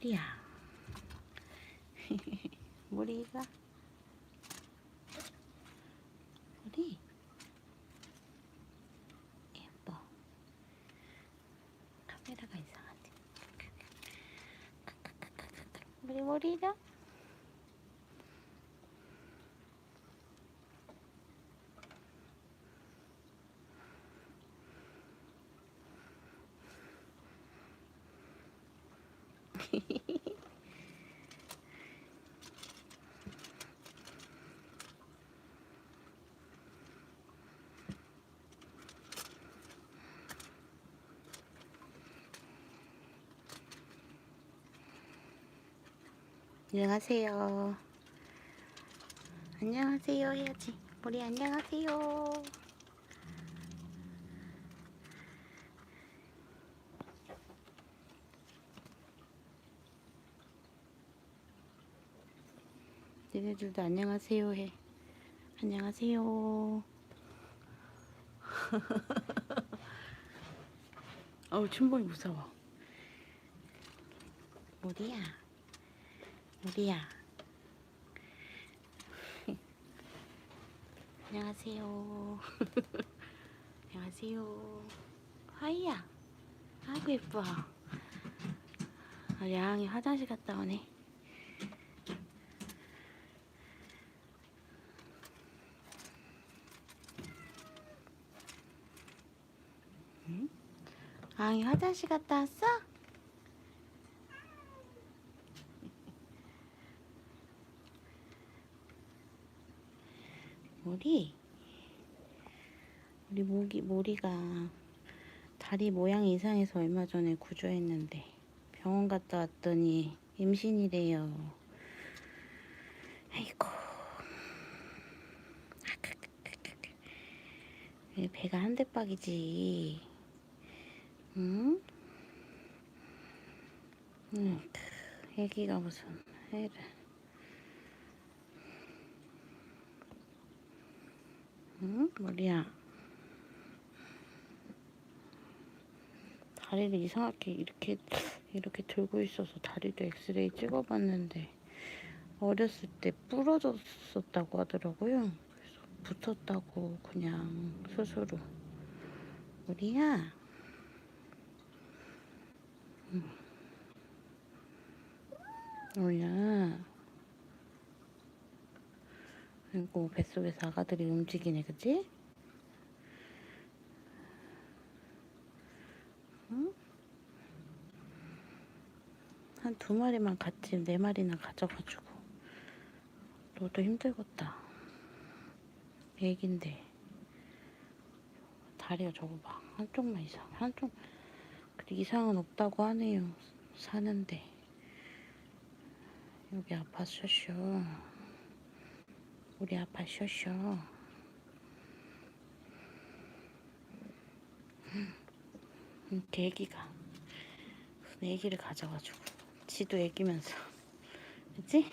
머리야. 머리가. 머리. 예뻐. 카메라가 이상하지. 머리 머리다. 안녕하세요. 안녕하세요 해야지. 머리 안녕하세요. 얘네들도 안녕하세요 해. 안녕하세요. 어우 춘봉이 무서워. 머리야. 우리야. 안녕하세요. 안녕하세요. 하이야. 아이고 예뻐. 아, 양이 화장실 갔다 오네. 응? 아이 화장실 갔다 왔어? 머리 우리 모기 모리가 다리 모양이 이상해서 얼마 전에 구조했는데 병원 갔다 왔더니 임신이래요. 아이고 왜 배가 한 대박이지. 응? 응, 애기가 무슨 애를. 응? 머리야. 다리를 이상하게 이렇게 이렇게 들고 있어서 다리도 엑스레이 찍어봤는데 어렸을 때 부러졌었다고 하더라고요. 그래서 붙었다고 그냥 스스로. 머리야. 응. 머리야. 그리고 뱃속에서 아가들이 움직이네, 그치? 응? 한 두 마리만 같이 네 마리나 가져가지고 너도 힘들겠다. 애긴데 다리가 저거 봐 한쪽만 이상 한쪽 이상은 없다고 하네요. 사는데. 여기 아파 쇼쇼. 우리 쇼쇼. 이렇게 애기가 애기를 가져가지고. 지도 애기면서. 그치?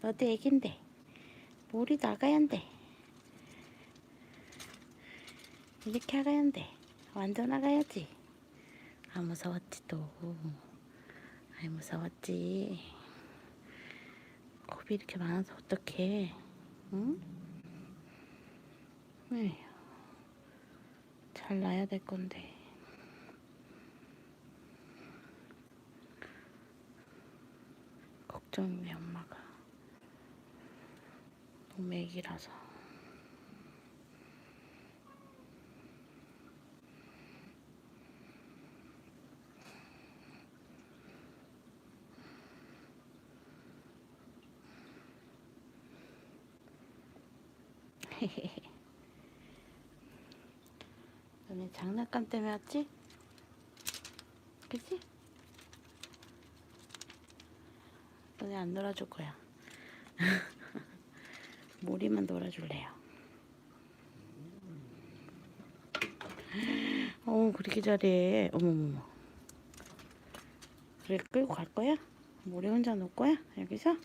너도 애긴데. 머리 나가야 한대. 이렇게 하가야 한대. 완전 나가야지 아 무서웠지 또 아이 무서웠지 겁이 이렇게 많아서 어떡해 응? 에휴, 잘 나야 될 건데. 걱정이 엄마가 너무 애기라서. 너네 장난감 때문에 왔지? 그치? 너네 안 놀아줄 거야. 모리만 놀아줄래요. 어, 그렇게 잘해. 어머머머. 그래, 끌고 갈 거야? 모리 혼자 놀 거야? 여기서?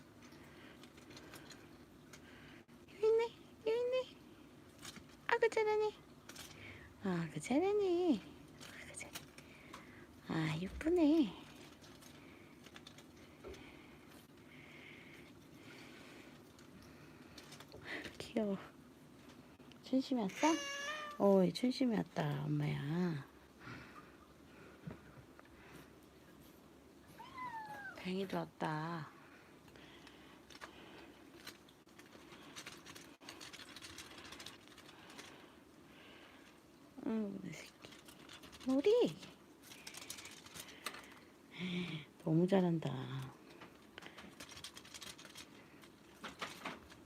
아, 그 잘하네. 아, 그 잘. 아, 이쁘네. 귀여워. 춘심이 왔어? 어이, 춘심이 왔다, 엄마야. 뱅이도 왔다. 응. 우리. 너무 잘한다.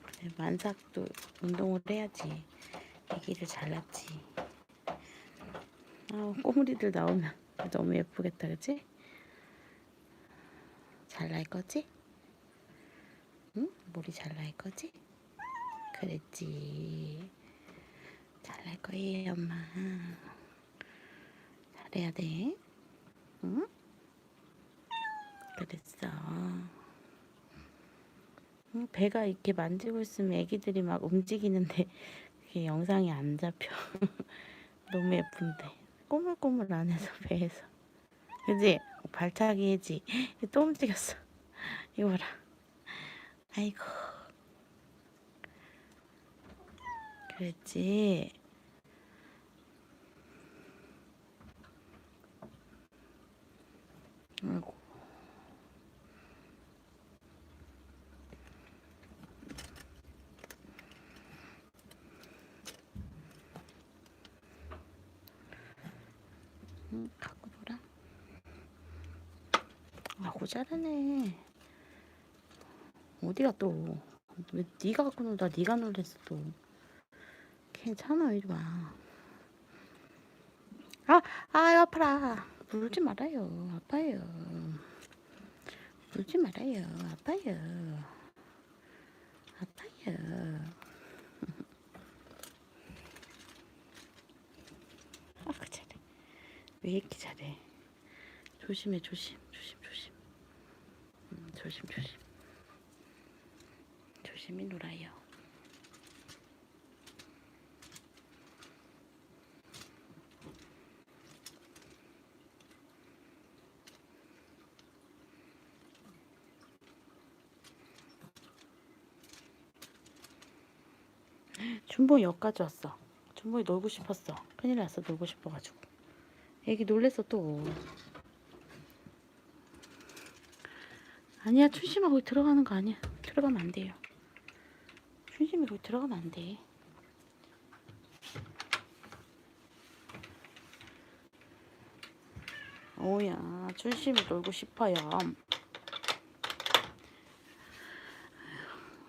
그래, 만삭도 운동을 해야지. 애기를 잘났지. 아, 꼬물이들 나오면 너무 예쁘겠다, 그치? 잘 날 거지? 응? 머리 잘 날 거지? 그랬지. 잘날 거예요, 엄마. 잘해야 돼. 응? 그랬어. 응, 배가 이렇게 만지고 있으면 애기들이 막 움직이는데 그게 영상이 안 잡혀. 너무 예쁜데. 꼬물꼬물 안 해서 배에서. 그지? 발차기지. 또 움직였어. 이거 봐라. 아이고. 그랬지. 아이고. 응, 갖고 놀아. 아고 잘하네. 어디가 또? 왜 네가 갖고 놀다 네가 놀랬어 또. 괜찮아 이리 와. 아, 아 아파라. 물지 말아요. 아파요. 물지 말아요. 아파요. 아파요. 아, 그 잘해. 왜 이렇게 잘해? 조심해, 조심, 조심, 조심. 음, 조심, 조심. 조심히 놀아요. 준봉이 여기까지 왔어. 준봉이 놀고 싶었어. 큰일 났어, 놀고 싶어가지고. 애기 놀랬어, 또. 아니야, 춘심아 거기 들어가는 거 아니야. 들어가면 안 돼요. 춘심이 거기 들어가면 안 돼. 오야, 춘심이 놀고 싶어요.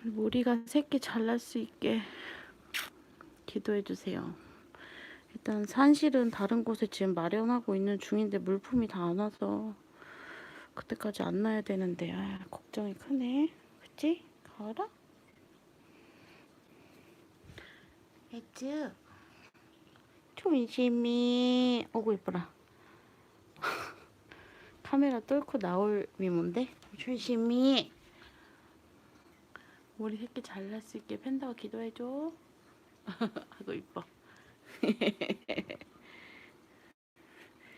우리 모리가 새끼 잘날 수 있게 기도해 주세요. 일단 산실은 다른 곳에 지금 마련하고 있는 중인데 물품이 다 안 와서 그때까지 안 나야 되는데 아, 걱정이 크네. 그치? 가을아? 애즈 조심히 어구 이뻐라 카메라 뚫고 나올 미모인데 조심히 우리 새끼 잘날 수 있게 팬다가 기도해줘 아이고 이뻐